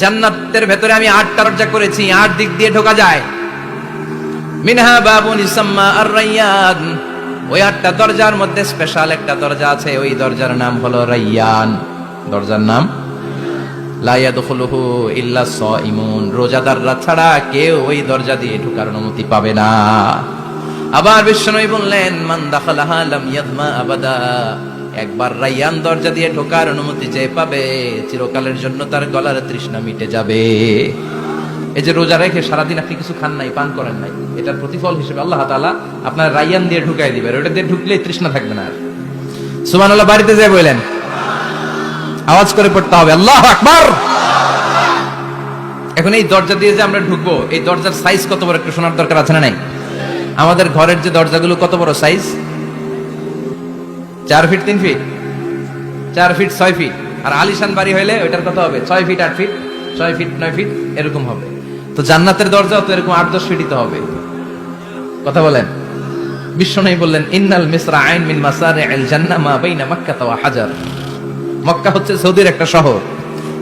জান্নাতের ভেতরে আমি আটটা দরজা করেছি, আট দিক দিয়ে ঢোকা যায়। মিনহা বাবুন ইসাম্মা আর রাইয়ান ওই আটটা দরজার মধ্যে স্পেশাল একটা দরজা আছে, ওই দরজার নাম হলো রাইয়ান। দরজার নাম? লা ইয়াদখুলুহু ইল্লা সাইমুন রোজাদাররা ছাড়া কেউ ওই দরজা দিয়ে ঢোকার অনুমতি পাবে না। আবার বিশ্বনবী বললেন, মান দাখালাহা লাম ইয়াদমা আবাদা। একবার রাইয়ান দরজা দিয়ে ঢোকার অনুমতি যে পাবে, চিরকালের জন্য তার গলার তৃষ্ণা মিটে যাবে। এই যে রোজা রেখে সারাদিন আপনি কিছু খান নাই, পান করেন নাই, এটার প্রতিফল হিসেবে আল্লাহ তাআলা আপনার রাইয়ান দিয়ে ঢুকাই দিবেন ওটা দিয়ে ঢুকলেই তৃষ্ণা থাকবে না আর। সুবহানাল্লাহ, বাড়িতে যায় বললেন, আওয়াজ করে পড়তে হবে, আল্লাহ আকবার। এখন এই দরজা দিয়ে যে আমরা ঢুকবো, এই দরজার সাইজ কত বড় একটু শোনার দরকার আছে না নাই? আমাদের ঘরের যে দরজাগুলো কত বড় সাইজ চার ফিট তিন ফিট চার ফিট ছয় ফিট আর আলিশান বাড়ি হইলে ওইটার কত হবে? ছয় ফিট আট ফিট ছয় ফিট নয় ফিট এরকম হবে। তো জান্নাতের দরজা তো এরকম আট, দশ ফিটই তো হবে। কথা বলেন? বিশ্বনবী বললেন, ইন্নাল মিসরা আইন মিন মাসারে আল জান্নাহ মা বাইনা মাক্কা ওয়া হাজার। মক্কা হচ্ছে সৌদির একটা শহর,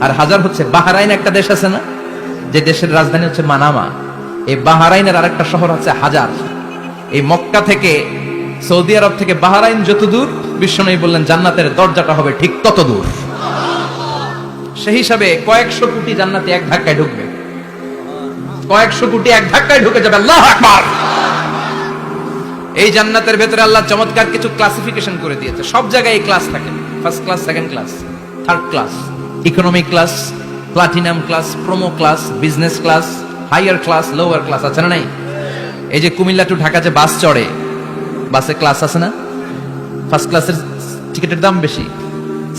আর হাজার হচ্ছে বাহারাইন একটা দেশ আছে না? যে দেশের রাজধানী হচ্ছে মানামা। এই বাহারাইনের আরেকটা শহর হচ্ছে হাজার। এই মক্কা থেকে সৌদি আরব থেকে বাহারাইন যত দূর বিশ্বনবী বললেন, জান্নাতের দরজাটা হবে ঠিক তত দূর সেই হিসাবে কয়েকশো কোটি জান্নাতে এক ধাক্কায় ঢুকবে। কয়েকশো কোটি এক ধাক্কায় ঢুকে যাবে, আল্লাহ আকবার! এই জান্নাতের ভেতরে আল্লাহ চমৎকার কিছু ক্লাসিফিকেশন করে দিয়েছে। সব জায়গায় এই ক্লাস থাকে। First class second class third class economic class platinum class promo class business class higher class lower class আছে না নাই? এই যে কুমিল্লা টু ঢাকা যে বাস চড়ে বাসে ক্লাস আছে না? ফার্স্ট ক্লাসের টিকিটের দাম বেশি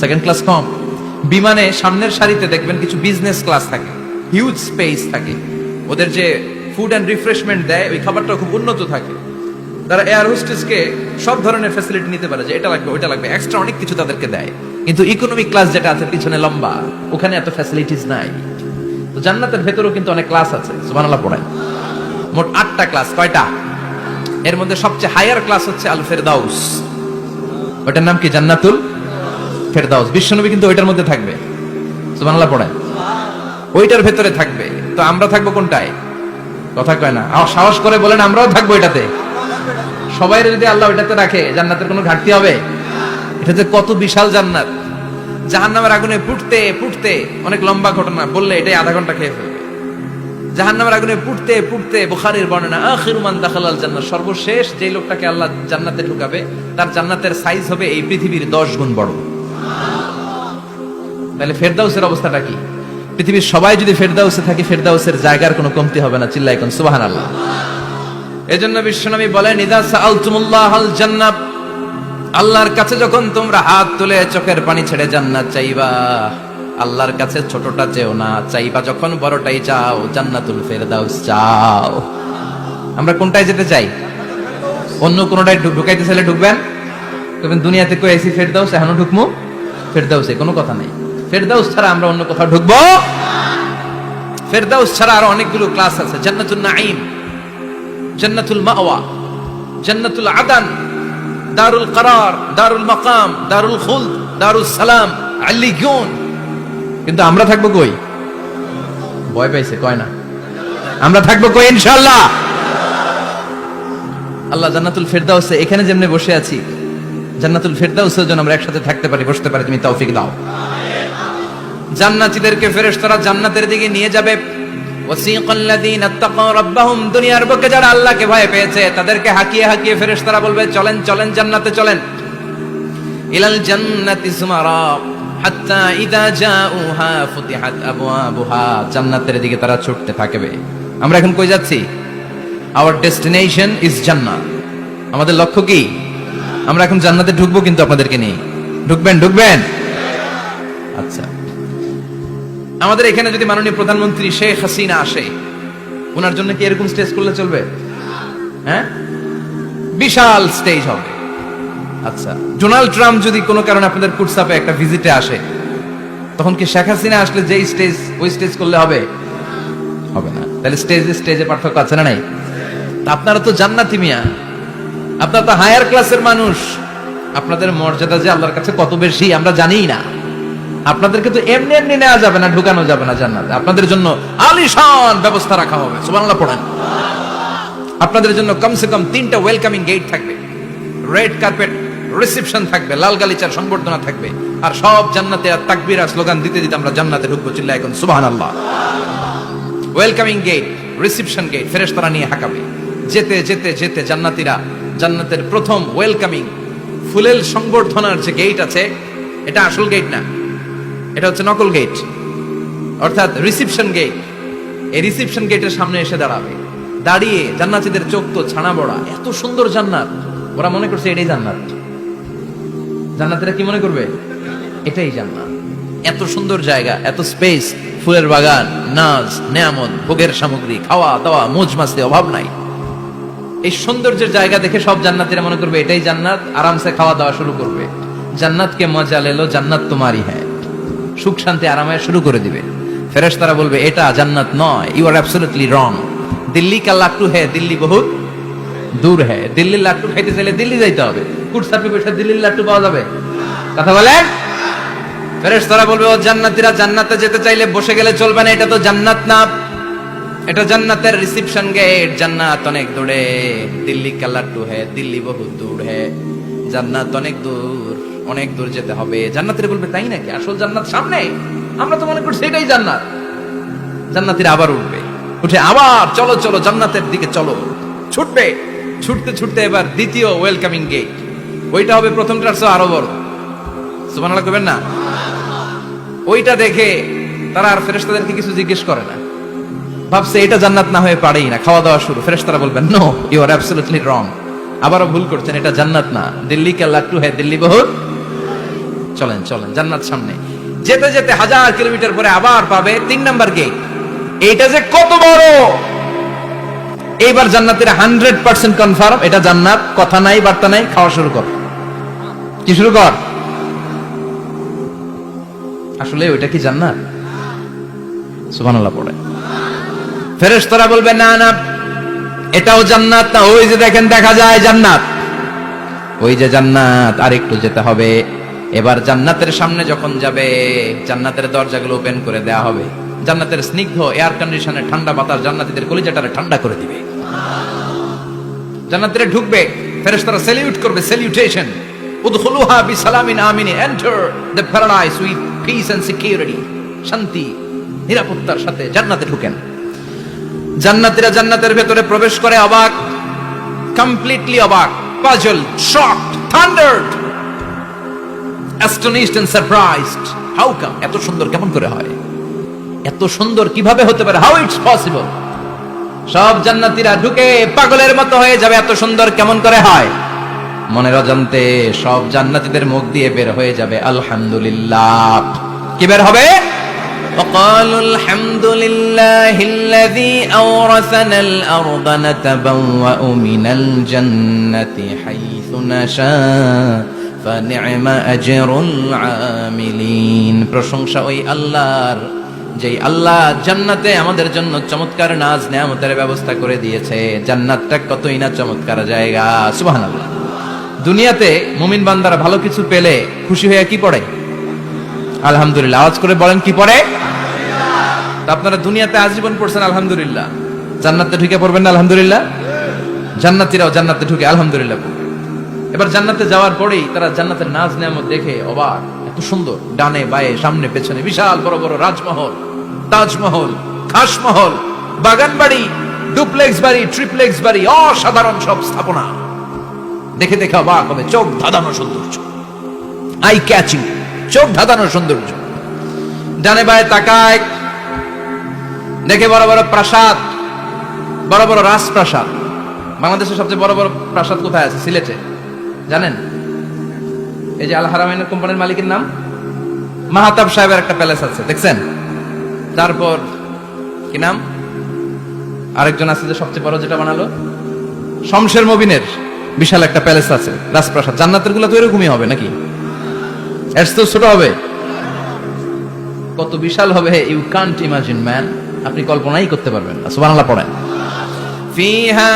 সেকেন্ড ক্লাস কম। বিমানে সামনের সারিতে দেখবেন কিছু বিজনেস ক্লাস থাকে হিউজ স্পেস থাকে। ওদের যে ফুড অ্যান্ড রিফ্রেশমেন্ট দেয়, ওই খাবারটা খুব উন্নত থাকে। তারা এয়ার হোস্টেসকে সব ধরনের ফ্যাসিলিটি নিতে পারে যে এটা লাগবে, ওইটা লাগবে এক্সট্রা অনেক কিছু তাদেরকে দেয়। কিন্তু ইকোনমিক ক্লাস যেটা আছে, পিছনে লম্বা, ওখানে এত ফ্যাসিলিটিস নাই। তো জান্নাতের ভেতরেও কিন্তু অনেক ক্লাস আছে, সুবহানাল্লাহ পড়ায় মোট আটটা ক্লাস কয়টা? এর মধ্যে সবচেয়ে হায়ার ক্লাস হচ্ছে আল ফেরদাউস ওটার নাম কি? জান্নাতুল ফেরদাউস। বিশ্বনবী কিন্তু ওইটার মধ্যে থাকবে। বাংলা পড়ায় ওইটার ভেতরে থাকবে। তো আমরা থাকব কোনটায়? কথা কয় না। সাহস করে বলেন, আমরাও থাকব এটাতে সবাই যদি আল্লাহ ওইটাতে রাখে, জান্নাতের কোনো ঘাটতি হবে? এটা যে কত বিশাল জান্নাত। জাহান্নামের আগুনে ফুটতে ফুটতে অনেক লম্বা ঘটনা। বললে এটাই আধা ঘণ্টা খেয়ে ফেলবে। জাহান্নামের আগুনে পুড়তে পুড়তে বুখারীর বর্ণনা, আখিরু মান দাখালাল জান্নাত। সর্বশেষ যে লোকটাকে আল্লাহ জান্নাতে ঢুকাবে, তার জান্নাতের সাইজ হবে এই পৃথিবীর 10 গুণ বড়। তাহলে ফেরদাউসের অবস্থাটা কি? পৃথিবীর সবাই যদি ফেরদাউসে থাকে, ফেরদাউসের জায়গার কোনো কমতি হবে না চিল্লাই কোন সুবহানাল্লাহ। এজন্য বিশ্বনবী বলেন, ইদা সাআলতুমুল্লাহ আল জান্নাত। আল্লাহর কাছে যখন তোমরা হাত তুলে চোখের পানি ছেড়ে জান্নাত চাইবা। আল্লাহর কাছে ছোটটা চেও না, চাইবা যখন বড়টাই চাও, জান্নাতুল ফেরদাউস চাও। আমরা কোনটায় যেতে চাই? অন্য কোনটায় ঢুকাইতে চাইলে ঢুকবেন? তবে দুনিয়াতে কই আইসি ফেরদাউস, এখনও ঢুকমু? ফেরদাউসে, কোনো কথা নাই। ফেরদাউস ছাড়া আমরা অন্য কোথাও ঢুকবো? ফেরদাউস ছাড়া আরও অনেকগুলো ক্লাস আছে। জান্নাতুল নাঈম, জান্নাতুল মাওয়া, জান্নাতুল আদান, দারুল করার, দারুল মাকাম, দারুল খুলদ দারুল সালাম আল্লিগুন কিন্তু আমরা থাকব কই? ভয় পাইছে, কয় না? আমরা থাকব কই, ইনশাআল্লাহ? আল্লাহ জান্নাতুল ফেরদাউসে, এখানে যেমনি বসে আছি, জান্নাতুল ফেরদাউসেও যেন আমরা একসাথে থাকতে পারি, বসতে পারি, তুমি তৌফিক দাও। জান্নাতীদেরকে ফেরেশতারা জান্নাতের দিকে নিয়ে যাবে। দুনিয়ার বুকে যারা আল্লাহকে ভয় পেয়েছে, তাদেরকে হাকিয়ে হাকিয়ে ফেরেশতারা বলবে, চলেন চলেন, জান্নাতে চলেন। ইলাল জান্নাতি সুমারা। হাত্তা ইদা জাউহা ফুতিহাত আবওয়াবুহা। জান্নাতের দিকে তারা ছুটতে থাকবে। আমরা এখন কই যাচ্ছি? আওয়ার ডেস্টিনেশন ইজ জান্নাত আমাদের লক্ষ্য কি? আমরা এখন জান্নাতে ঢুকবো কিন্তু আপনাদেরকে নিয়ে। ঢুকবেন ঢুকবেন? আচ্ছা। আমাদের এখানে যদি মাননীয় প্রধানমন্ত্রী শেখ হাসিনা আসে, ওনার জন্য কি এরকম স্টেজ করলে চলবে? হ্যাঁ? বিশাল স্টেজ হবে। আচ্ছা ডোনাল্ড ট্রাম্প যদি কোনো কারণে আপনাদের কুটসাপে একটা ভিজিটে আসে, তখন কি শেখ হাসিনা আসলে যেই স্টেজ, ওই স্টেজ করলে হবে? হবে না। তাহলে স্টেজে স্টেজে পার্থক্য আছে না নাই? আপনারা তো জান্নাতি মিয়া। আপনারা তো হায়ার ক্লাসের মানুষ। আপনাদের মর্যাদা যে আল্লাহর কাছে কত বেশি, আমরা জানিই না। আপনাদেরকে তো এমনি এমনি নেওয়া যাবে না, ঢুকানো যাবে না জান্নাতে। আপনাদের জন্য আলিশান ব্যবস্থা রাখা হবে, সুবহানাল্লাহ পড়েন। আপনাদের জন্য কমসে কম তিনটা ওয়েলকামিং গেট থাকবে। রেড কার্পেট রিসেপশন থাকবে, লাল গালিচার সংবর্ধনা থাকবে। আর সব জান্নাতে আর তাকবীর স্লোগান দিতে দিতে আমরা জান্নাতে ঢুকবো চিল্লা এখন, সুবহানাল্লাহ। ওয়েলকামিং গেট রিসেপশন গেট ফেরেশতারা নিয়ে হাঁকাবে। যেতে যেতে যেতে জান্নাতীরা জান্নাতের প্রথম ওয়েলকামিং ফুলেল সংবর্ধনার যে গেট আছে, এটা আসল গেট না। এটা হচ্ছে নকল গেট অর্থাৎ রিসিপশন গেট এই রিসিপশন গেটের সামনে এসে দাঁড়াবে। দাঁড়িয়ে জান্নাতীদের চোখ তো ছানা বড়া, এত সুন্দর জান্নাত। ওরা মনে করছে এটাই জান্নাত। জান্নাতীরা কি মনে করবে? এটাই জান্নাত। এত সুন্দর জায়গা, এত স্পেস ফুলের বাগান নাচ নেয়ামত, ভোগের সামগ্রী, খাওয়া দাওয়া, মোজ মাস্তি, অভাব নাই। এই সৌন্দর্যের জায়গা দেখে সব জান্নাতীরা মনে করবে, এটাই জান্নাত, আরামসে খাওয়া দাওয়া শুরু করবে। জান্নাতকে মজা লেলো, জান্নাত তোমারই হ্যাঁ সুখ শান্তি আরামে শুরু করে দিবে। ফেরেশতারা বলবে, এটা জান্নাত নয় you are absolutely wrong Delhi কা লাট্টু হ্যাঁ দিল্লি বহুত দূর হ্যাঁ দিল্লির লাট্টু খাইতে চাইলে দিল্লি যাইতে হবে। কুটসাপি বসে দিল্লির লাট্টু পাওয়া যাবে। কথা বলেন? ফেরেশতারা বলবে, ও জান্নাতীরা, জান্নাতে যেতে চাইলে বসে গেলে চলবে না, এটা তো জান্নাত না। এটা জান্নাতের রিসেপশন গেট, জান্নাত অনেক দূরে। দিল্লি কা লাট্টু হ্যাঁ দিল্লি বহুত দূর হ্যাঁ জান্নাত অনেক দূর অনেক দূর যেতে হবে। জান্নাতের বলবে, তাই নাকি? আসল জান্নাত সামনে? আমরা তো মনে করছি এটাই জান্নাত। জান্নাতিরা আবার উঠবে। উঠে আবার, চলো চলো, জান্নাতের দিকে চলো। ছুটবে, ছুটতে ছুটতে এবার দ্বিতীয় ওয়েলকামিং গেট ওইটা হবে প্রথমটার চেয়ে আরও বড়। সুবহানাল্লাহ করবেন না? ওইটা দেখে তারা আর ফেরেশতাদেরকে কিছু জিজ্ঞেস করে না। ভাবছে এটা জান্নাত না হয়ে পারেই না খাওয়া দাওয়া শুরু। ফেরেশতারা বলবেন no you are absolutely wrong আবারও ভুল করছেন, এটা জান্নাত না। দিল্লি কে লাট্টু হ্যাঁ দিল্লি বহুত? চলেন চলেন, জান্নাত সামনে। যেতে যেতে হাজার কিলোমিটার পরে আবার পাবে তিন নাম্বার গেট এইটা যে কত বড়! এইবার জান্নাতের হান্ড্রেড পার্সেন্ট কনফার্ম এটা জান্নাত, কথা নাই, বার্তা নাই, খাওয়া শুরু কর। কি শুরু কর? আসলে ওইটা কি জান্নাত? সুবহানাল্লাহ পড়ে। ফেরেশতারা বলবে, না না, এটাও জান্নাত না, ওই যে দেখেন, দেখা যায় জান্নাত। ওই যে জান্নাত আর একটু যেতে হবে। এবার জান্নাতের সামনে যখন যাবে, জান্নাতের দরজাগুলো ওপেন করে দেয়া হবে। জান্নাতের স্নিগ্ধ এয়ার কন্ডিশনে ঠান্ডা বাতাস জান্নাতীদের কলিজাটারে ঠান্ডা করে দিবে। জান্নাতের ঢুকবে, ফেরেশতারা সেলিউট করবে সেলিউটেশন উদখুলুহা বিসালামিন আমিন enter the paradise with peace and security শান্তি, নিরাপত্তার সাথে জান্নাতে ঢুকেন। জান্নাতীরা জান্নাতের ভেতরে প্রবেশ করে অবাক কমপ্লিটলি অবাক puzzle shocked thundered astonished and surprised how come এত সুন্দর কেমন করে হয়? এত সুন্দর কীভাবে হতে পারে? হাউ ইটস পসিবল সব জান্নাতীরা ঢুকে পাগলের মতো হয়ে যাবে, এত সুন্দর কেমন করে হয়? মনের অজান্তে সব জান্নাতীদের মুখ দিয়ে বের হয়ে যাবে আলহামদুলিল্লাহ কি বের হবে وقالوا الحمد لله الذي أورثنا الأرض نتبوأ من الجنة حيث نشاء فنعم أجر العاملين প্রশংসা ওই আল্লাহর যে আল্লাহ জান্নাতে আমাদের জন্য চমৎকার নাজ নেয়ামতের ব্যবস্থা করে দিয়েছে জান্নাতটা কতই না চমৎকার জায়গা সুবহানাল্লাহ দুনিয়াতে মুমিন বান্দারা ভালো কিছু পেলে খুশি হয়ে কি পড়ে? আলহামদুলিল্লাহ। আওয়াজ করে বলেন, কি পড়ে? আপনারা দুনিয়াতে আজীবন পড়ছেন, আলহামদুলিল্লাহ। জান্নাতে ঢুকে পড়বেন না, আলহামদুলিল্লাহ? জান্নাতীরাও জান্নাতে ঢুকে, আলহামদুলিল্লাহ এবার জান্নাতে যাওয়ার পরেই তারা জান্নাতের নাজ নেয়ামত দেখে অবাক, এত সুন্দর, ডানে, বায়ে, সামনে, পেছনে, বিশাল, বড় বড় রাজমহল, তাজমহল, খাসমহল বাগান বাড়ি ডুপ্লেক্স বাড়ি, ট্রিপ্লেক্স বাড়ি, অসাধারণ সব স্থাপনা। দেখে দেখে অবাক হবে, চোখ ধাঁধানো সৌন্দর্য। আই ক্যাচিং চোখ ধাঁধানো সৌন্দর্য। ডানে বায়ে তাকায়, দেখে বড় বড় প্রাসাদ, বড় বড় রাজপ্রাসাদ। বাংলাদেশের সবচেয়ে বড় বড় প্রাসাদ কোথায় আছে? সিলেটে। জানেন? এই যে আল হারামাইনের কোম্পানির মালিকের নাম? মাহাতাব সাহেবের একটা প্যালেস আছে, দেখছেন? তারপর, কি নাম? আরেকজন আছে যে সবচেয়ে বড় যেটা বানালো? শমশের মবিনের। বিশাল একটা প্যালেস আছে, রাজপ্রাসাদ। জান্নাতেরগুলা তো এরকমই হবে নাকি? ছোট হবে। কত বিশাল হবে ইউ কান্ট ইমাজিন ম্যান আপনি কল্পনাই করতে পারবেন না, সুবহানাল্লাহ পড়েন। ফিহা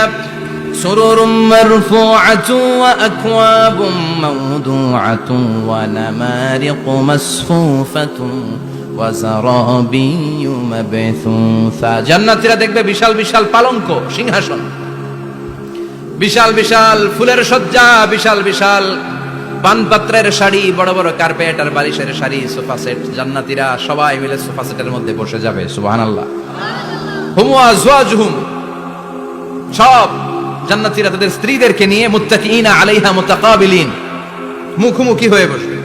সুরুরুম মারফুআতুন ওয়া আকওয়াবুম মাওদুআতুন ওয়া নামারিকু মাসফুফাতুন ওয়া জারাবিয়ু মাবথুসা। জান্নাতীরা দেখবে বিশাল বিশাল পালঙ্ক, সিংহাসন। বিশাল বিশাল ফুলের সজ্জা, বিশাল বিশাল পানপাত্রের শাড়ি, বড় বড় কার্পেট আর বালিশের শাড়ি, সোফা সেট। জান্নাতীরা সবাই মিলে সোফা সেটের মধ্যে বসে যাবে, সুবহানাল্লাহ। হুম আজওয়াজুহুম। সব জান্নাতিরা তাদের স্ত্রীদেরকে নিয়ে মুত্তাকিনা আলাইহা মুতাকাবিলিন। মুখোমুখি হয়ে বসবে।